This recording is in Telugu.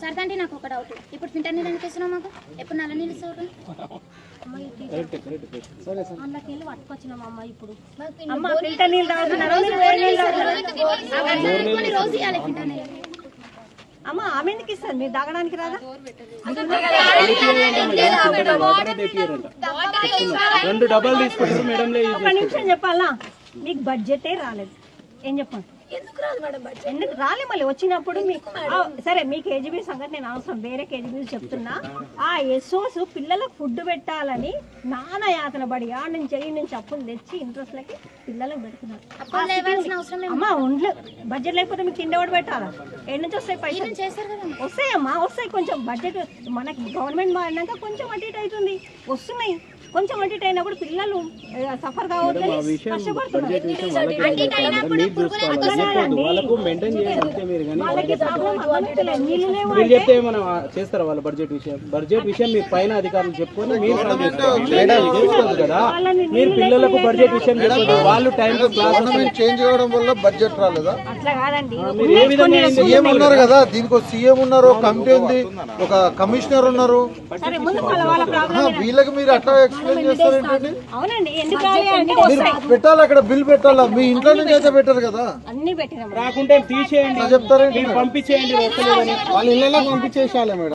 సరదా అంటే నాకు ఒక డౌట్ ఇప్పుడు ఫిల్టర్ నీళ్ళు ఎందుకు ఇస్తున్నావు మాకు? ఎప్పుడు నల్ల నీళ్ళు ఇస్తావు? అందులోకి వెళ్ళి పట్టుకొచ్చినాం అమ్మ ఇప్పుడు. అమ్మ ఫిల్టర్ నీళ్ళు తాగుతున్నారు మీరు వేరే నీళ్ళు తాగుతున్నారు కొన్ని రోజు ఇవ్వాలి ఫిల్టర్ నీళ్ళు. అమ్మ ఆమె ఎందుకు ఇస్తుంది మీరు తాగడానికి రాదా? రెండు మేడం ఒక నిమిషం చెప్పాలా? మీకు బడ్జెటే రాలేదు. ఏం చెప్పండి ఎందుకు రాదు మేడం ఎందుకు? రాలే మళ్ళీ వచ్చినప్పుడు మీ ఆ, సరే మీ కేజీబీ సంగతి నేను అవసరం వేరే కేజీబీ చెప్తున్నా. ఆ ఎస్ఓస్ పిల్లలకు ఫుడ్ పెట్టాలని నాన్న యాతన పడి ఆ నుంచి ఈ నుంచి అప్పులు తెచ్చి ఇంట్రెస్ట్లకి పిల్లలకు పెడుతున్నారు. అమ్మా ఉండ్లు. బడ్జెట్ లేకపోతే మీకు తిండి ఎవడు పెట్టాలా? ఎన్ని నుంచి వస్తాయి పైసలు. చేస్తారు కదా? వస్తాయమ్మా వస్తాయి. కొంచెం బడ్జెట్ మనకి గవర్నమెంట్ మారినాక కొంచెం అటు ఇటు అవుతుంది. వస్తున్నాయి. కొంచెం ఇటు అయినప్పుడు పిల్లలు సఫర్ కావద్దని చేస్తారా వాళ్ళ బడ్జెట్ విషయం? బడ్జెట్ విషయం మీ పైన అధికారులు చెప్పుకొని మీరు చేసుకోవద్దు కదా? మీరు పిల్లలకు బడ్జెట్ విషయం చెప్పొద్దు. వాళ్ళు టైం చేంజ్ అవ్వడం వల్ల బడ్జెట్ రాలేదా? అట్లా కాదండి. మీరు ఏ విధంగా అయింది? సీఎం ఉన్నారు కదా దీనికి ఒక సీఎం ఉన్నారు ఒక కమిటీ ఉంది ఒక కమిషనర్ ఉన్నారు. వీళ్ళకి మీరు అట్లా అవునండి ఎందుకు రాలే అంటే మీరు పెట్టాలి? అక్కడ బిల్ పెట్టాలా? మీ ఇంట్లో నుంచి అయితే పెట్టారు కదా? అన్ని పెట్టినాం రాకుంటే తీసేయండి. చెప్తారేంటి మీరు పంపించేయండి వస్తలేదని. వాళ్ళ ఇళ్ళలో పంపించేసాలే మేడం.